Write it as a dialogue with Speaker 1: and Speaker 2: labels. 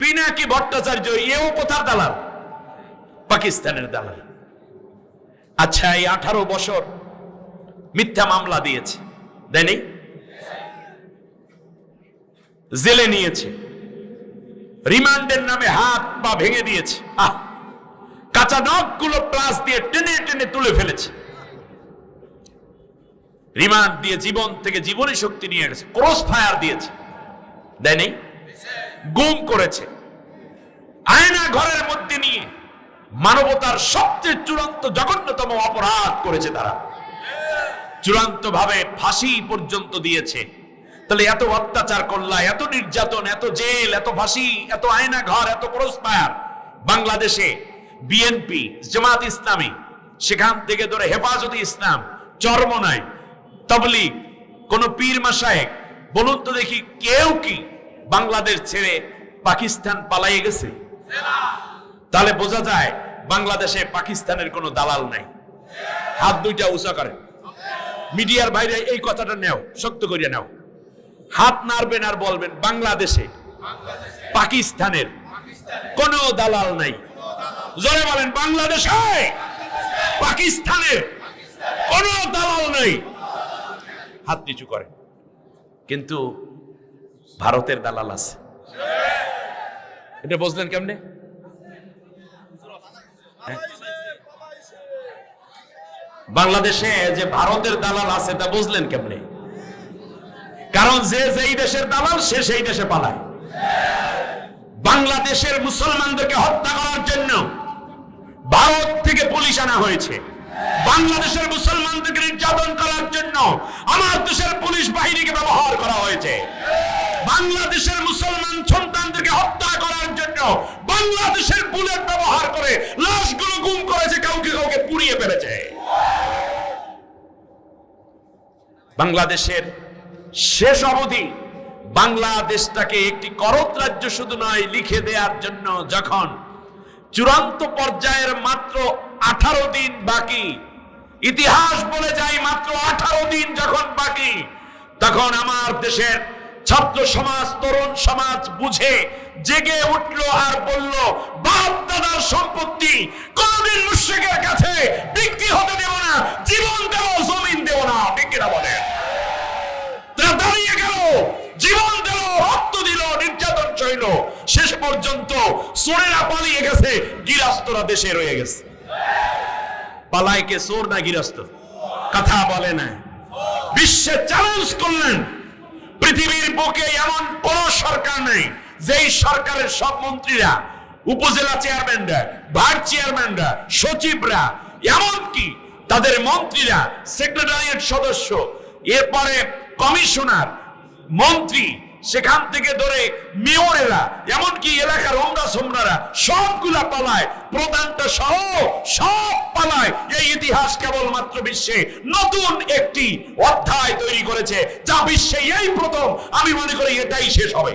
Speaker 1: পিনাকি ভট্টাচার্য এও কোথার দালাল? পাকিস্তানের দালাল। আচ্ছা এই আঠারো বছর মিথ্যা মামলা দিয়েছে দেয়নি জেলে নিয়েছে। রিমান্ডের নামে হাত পা ভেঙে দিয়েছে। আহ! কাঁচা নখগুলো প্লাস দিয়ে টেনে টেনে তুলে ফেলেছে। রিমান্ড দিয়ে জীবন থেকে জীবনী শক্তি নিয়ে গেছে, ক্রস ফায়ার দিয়েছে। দেয়নি গুম করেছে। আয়না ঘরের মধ্যে নিয়ে মানবতার সবচেয়ে চূড়ান্ত, জঘন্যতম অপরাধ করেছে তারা। চূড়ান্ত ভাবে ফাঁসি পর্যন্ত দিয়েছে। তাহলে এত অত্যাচার করলা, এত নির্যাতন, এত জেল, এত ফাঁসি, এত আয়না ঘর, এত ক্রসফায়ার বাংলাদেশে বিএনপি, জামাত ইসলামী, সেখান থেকে ধরে হেফাজতে ইসলাম চরমনাই তবলিগ, কোন পীর মাসায়েক বলুন তো দেখি কেউ কি বাংলাদেশ ছেড়ে পাকিস্তান পালাইয়ে গেছে। তাহলে বোঝা যায় বাংলাদেশে পাকিস্তানের কোনো দালাল নাই। হাত দুইটা উঁচা করে মিডিয়ার বাইরে এই কথাটা নেও, শক্ত করিয়া নেও। হাত নাড়বেন আর বলবেন, বাংলাদেশে পাকিস্তানের কোনো দালাল নাই। জোরে বলেন, বাংলাদেশে পাকিস্তানের কোনো দালাল নাই। হাত নিচু করে কিন্তু ভারতের দালাল আছে। এটা বুঝলেন কেমনে? বাংলাদেশে যে ভারতের দালাল আছে তা বুঝলেন কেমনে? কারণ যে যেই দেশের দালাল সে সেই দেশে পালায়। বাংলাদেশের মুসলমানদেরকে হত্যা করার জন্য ভারত থেকে পুলিশ আনা হয়েছে। বাংলাদেশের মুসলমানদেরকে নির্যাতন করার জন্য আমার দেশের পুলিশ বাহিনীকে ব্যবহার করা হয়েছে। বাংলাদেশের মুসলমান সন্তানদেরকে হত্যা করার জন্য বাংলাদেশের বুলেট ব্যবহার করে লাশগুলো গুম করেছে, কাউকে কাউকে পুড়িয়ে ফেলেছে। বাংলাদেশের শেষ অবধি বাংলাদেশটাকে একটি করত রাজ্য শুধু নয়, লিখে দেওয়ার জন্য যখন চূড়ান্ত পর্যায়ের মাত্র আঠারো দিন বাকি, ইতিহাস বলে যায় মাত্র আঠারো দিন যখন বাকি, তখন আমার দেশের ছাত্র সমাজ, তরুণ সমাজ বুঝে, জেগে উঠল আর বলল, বাপ দাদার সম্পত্তি কোনদিন মুশ্রিকের কাছে বিক্রি হতে দেব না, জীবন দেব, জমিন দেব না। বিক্রিরা বলে তারা দাঁড়িয়ে গেল, জীবন দিল, রক্ত দিল, নির্যাতন সইল। শেষ পর্যন্ত চোরেরা পালিয়ে গেছে গিরাস্তরা দেশে রয়ে গেছে। পালায় কে চোর না গিরস্ত কথা বলে না। বিশ্বে চ্যালেঞ্জ করলেন। পৃথিবীর বুকে এমন কোন সরকার নেই, যেই সরকারের সব মন্ত্রীরা, উপজেলা চেয়ারম্যানরা ভাইস চেয়ারম্যানরা সচিবরা, এমনকি তাদের মন্ত্রীরা সেক্রেটারিয়েট সদস্য, এরপরে কমিশনার মন্ত্রী সেখান থেকে ধরে মেয়রেরা, এমনকি এলাকার অমরা সোমরারা সবগুলা পালায়। প্রধানটা সহ সব পালায়। এই ইতিহাস কেবলমাত্র বিশ্বে নতুন একটি অধ্যায় তৈরি করেছে, যা বিশ্বে এই প্রথম। আমি মনে করি এটাই শেষ হবে।